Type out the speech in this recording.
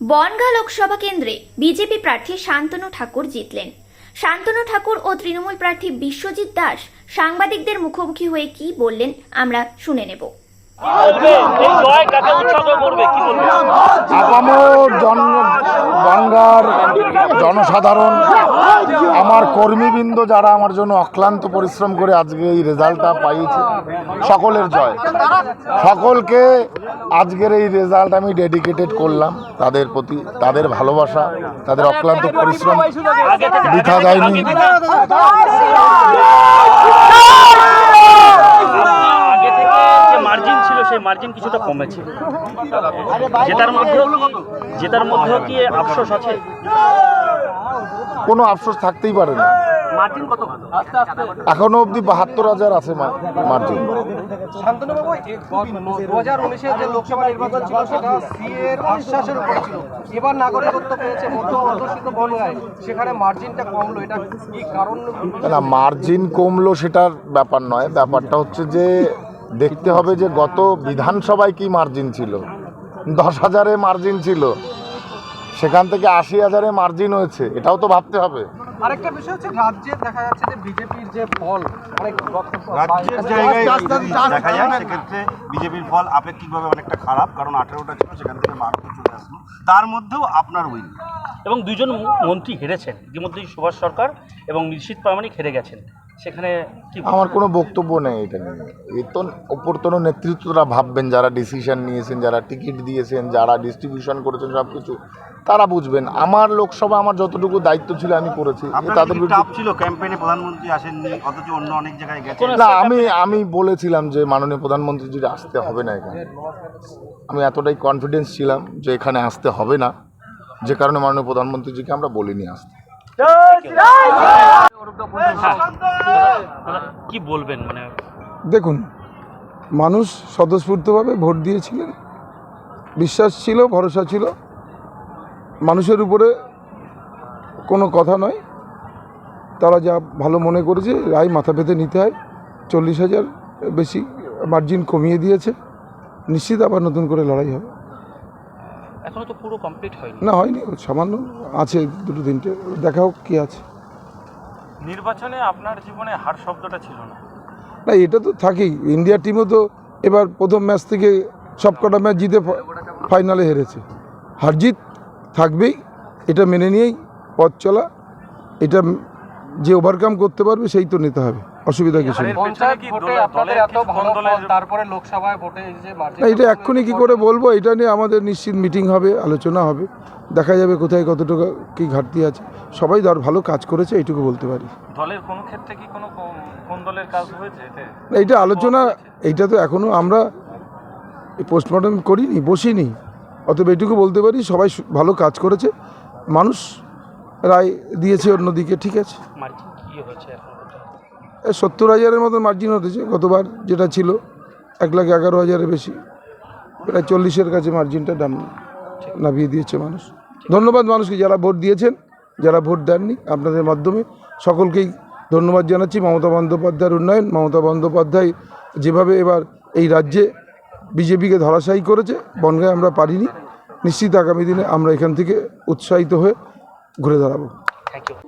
বনগাঁ লোকসভা কেন্দ্রে বিজেপি প্রার্থী শান্তনু ঠাকুর জিতলেন। শান্তনু ঠাকুর ও তৃণমূল প্রার্থী বিশ্বজিৎ দাস সাংবাদিকদের মুখোমুখি হয়ে কি বললেন আমরা শুনে নেব। বলবে এই জয় কাকে উৎসাহ করবে কি বলবে আপামর জনসাধারণ, আমার কর্মীবৃন্দ যারা আমার জন্য অক্লান্ত পরিশ্রম করে আজকে এই রেজাল্টটা পাইয়েছে, সকলের জয়। সকলকে আজকের এই রেজাল্ট আমি ডেডিকেটেড করলাম, তাদের প্রতি তাদের ভালোবাসা, তাদের অক্লান্ত পরিশ্রম, বৃথা যায়নি। জেতার মধ্যেও কি আফসোস আছে? কোনো আফসোস থাকতেই পারে না। এখনও অবধি বাহাত্তর হাজার আছে মার্জিন। শান্তনুবাবু দু হাজার উনিশের যে লোকসভা নির্বাচন ছিল সেটা সিএর আশ্বাসের উপরে ছিল। এবার নাগরিকত্ব পেয়েছে মধ্য অধ্যুষিত বনগায়। সেখানে মার্জিনটা কমলো। এটা কি কারণ? না মার্জিন কমলো সেটার ব্যাপার নয়। ব্যাপারটা হচ্ছে যে দেখতে হবে যে গত বিধানসভায় কি মার্জিন ছিল। দশ হাজারে মার্জিন ছিল। সেখান থেকে আশি হাজারে মার্জিন হয়েছে এটাও তো ভাবতে হবে। আরেকটা বিষয় হচ্ছে রাজ্যে দেখা যাচ্ছে যে বিজেপির যে ফল অনেক দেখা যায় সেক্ষেত্রে বিজেপির ফল আপেক্ষিকভাবে অনেকটা খারাপ কারণ আঠেরোটা ছিল সেখান থেকে বারোটা চলে আসলো। তার মধ্যেও আপনার উইন এবং দুজন মন্ত্রী হেরেছেন। ইতিমধ্যেই সুভাষ সরকার এবং নিশ্চিত প্রামাণিক হেরে গেছেন। সেখানে কি আমার কোনো বক্তব্য নেই এটা নিয়ে। এই তো উপরতন নেতৃত্বরা ভাববেন যারা ডিসিশন নিয়েছেন যারা টিকিট দিয়েছেন যারা ডিস্ট্রিবিউশন করেছেন সব কিছু তারা বুঝবেন। আমার লোকসভা আমার যতটুকু দায়িত্ব ছিল আমি করেছি। তাদের ছিল? ক্যাম্পেইনে প্রধানমন্ত্রী আসেননি অথচ অন্য অনেক জায়গায় গেছেন। না আমি আমি বলেছিলাম যে মাননীয় প্রধানমন্ত্রী যদি আসতে হবে না এখানে আমি এতটাই কনফিডেন্স ছিলাম যে এখানে আসতে হবে না। যে কারণে মাননীয় প্রধানমন্ত্রীজিকে আমরা বলিনি আসতে। কি বলবেন মানে? দেখুন, মানুষ স্বতঃস্ফূর্তভাবে ভোট দিয়েছিলেন। বিশ্বাস ছিল, ভরসা ছিল। মানুষের উপরে কোনো কথা নয়। তারা যা ভালো মনে করেছে, রায় মাথা পেতে নিতে হয়। চল্লিশ হাজার বেশি মার্জিন কমিয়ে দিয়েছে। নিশ্চিত আবার নতুন করে লড়াই হবে। এখনও তো পুরো কমপ্লিট হয়নি। না হয়নি সামান্য আছে দুটো তিনটে দেখা হোক কী আছে। নির্বাচনে আপনার জীবনে হার শব্দটা ছিল না। না এটা তো থাকেই ইন্ডিয়া টিমও তো এবার প্রথম ম্যাচ থেকে সব কটা ম্যাচ জিতে ফাইনালে হেরেছে। হারজিত থাকবেই এটা মেনে নিয়েই পথ চলা এটা যে ওভারকাম করতে পারবে সেই তো নিতে হবে। অসুবিধা কিছু নেই। পঞ্চায়েত ভোটে আপনাদের এত ভালো ফল তারপরে লোকসভায় ভোটে এই যে মার্জিন না এটা এক্ষুনি কী করে বলব? এটা নিয়ে আমাদের নিশ্চিত মিটিং হবে আলোচনা হবে। দেখা যাবে কোথায় কতটুকু কী ঘাটতি আছে। সবাই ধর ভালো কাজ করেছে এইটুকু বলতে পারি। দলের কোনো ক্ষেত্রে কি কোনো কোন দলের কাজ হয়েছে না, এইটা আলোচনা এইটা তো এখনও আমরা পোস্টমর্টম করিনি বসিনি। অতএব এইটুকু বলতে পারি সবাই ভালো কাজ করেছে। মানুষ রায় দিয়েছে অন্যদিকে ঠিক আছে? কি হয়েছে এখন? সত্তর হাজারের মতো মার্জিন হতেছে গতবার যেটা ছিল, এক লাখ এগারো হাজারের বেশি। প্রায় চল্লিশের কাছে মার্জিনটা দাম নামিয়ে দিয়েছে মানুষ। ধন্যবাদ মানুষকে যারা ভোট দিয়েছেন, যারা ভোট দেননি, আপনাদের মাধ্যমে সকলকেই ধন্যবাদ জানাচ্ছি। মমতা বন্দ্যোপাধ্যায়ের উন্নয়ন, মমতা বন্দ্যোপাধ্যায় যেভাবে এবার এই রাজ্যে বিজেপিকে ধরাশায়ী করেছে, বনগায় আমরা পারিনি। নিশ্চিত আগামী দিনে আমরা এখান থেকে উৎসাহিত হয়ে ঘুরে দাঁড়াবো। Thank you